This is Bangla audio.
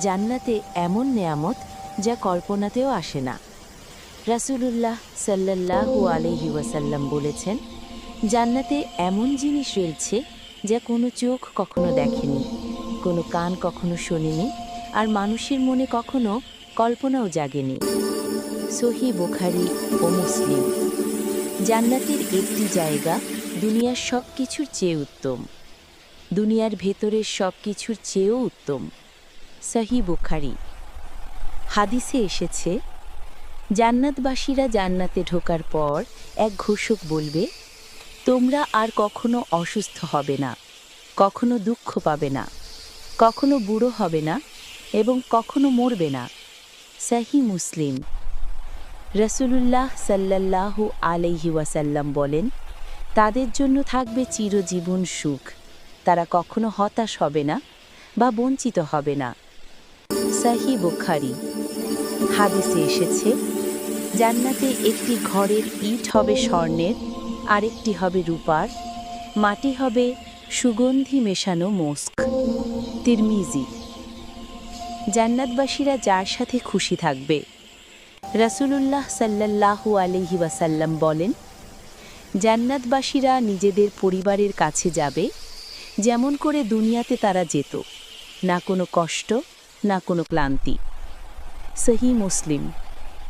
জান্নাতে এমন নেয়ামত যা কল্পনাতেও আসে না। রাসূলুল্লাহ সাল্লাল্লাহু আলাইহি ওয়াসাল্লাম বলেছেন, জান্নাতে এমন জিনিস রয়েছে যা কোনো চোখ কখনো দেখেনি, কোনো কান কখনো শোনেনি, আর মানুষের মনে কখনো কল্পনাও জাগেনি। সহি বোখারি ও মুসলিম। জান্নাতের একটি জায়গা দুনিয়ার সব কিছুর চেয়ে উত্তম। দুনিয়ার ভেতরের সব কিছুর চেয়েও উত্তম। সহি বুখারি। হাদিসে এসেছে, জান্নাতবাসীরা জান্নাতে ঢোকার পর এক ঘোষক বলবে, তোমরা আর কখনো অসুস্থ হবে না, কখনো দুঃখ পাবে না, কখনো বুড়ো হবে না এবং কখনো মরবে না। সাহি মুসলিম। রসুলুল্লাহ সাল্লাল্লাহু আলাইহি ওয়াসাল্লাম বলেন, তাদের জন্য থাকবে চিরজীবন সুখ। তারা কখনো হতাশ হবে না বা বঞ্চিত হবে না। সাহি বুখারি। হাদিসে এসেছে, জান্নাতে একটি ঘরের ইট হবে স্বর্ণের, আরেকটি হবে রূপার, মাটি হবে সুগন্ধি মেশানো মোস্ক। তিরমিজি, জান্নাতবাসীরা যার সাথে খুশি থাকবে। রাসূলুল্লাহ সাল্লাল্লাহু আলাইহি ওয়াসাল্লাম বলেন, জান্নাতবাসীরা নিজেদের পরিবারের কাছে যাবে, যেমন করে দুনিয়াতে তারা যেত, না কোনো কষ্ট না কোনো ক্লান্তি সহি মুসলিম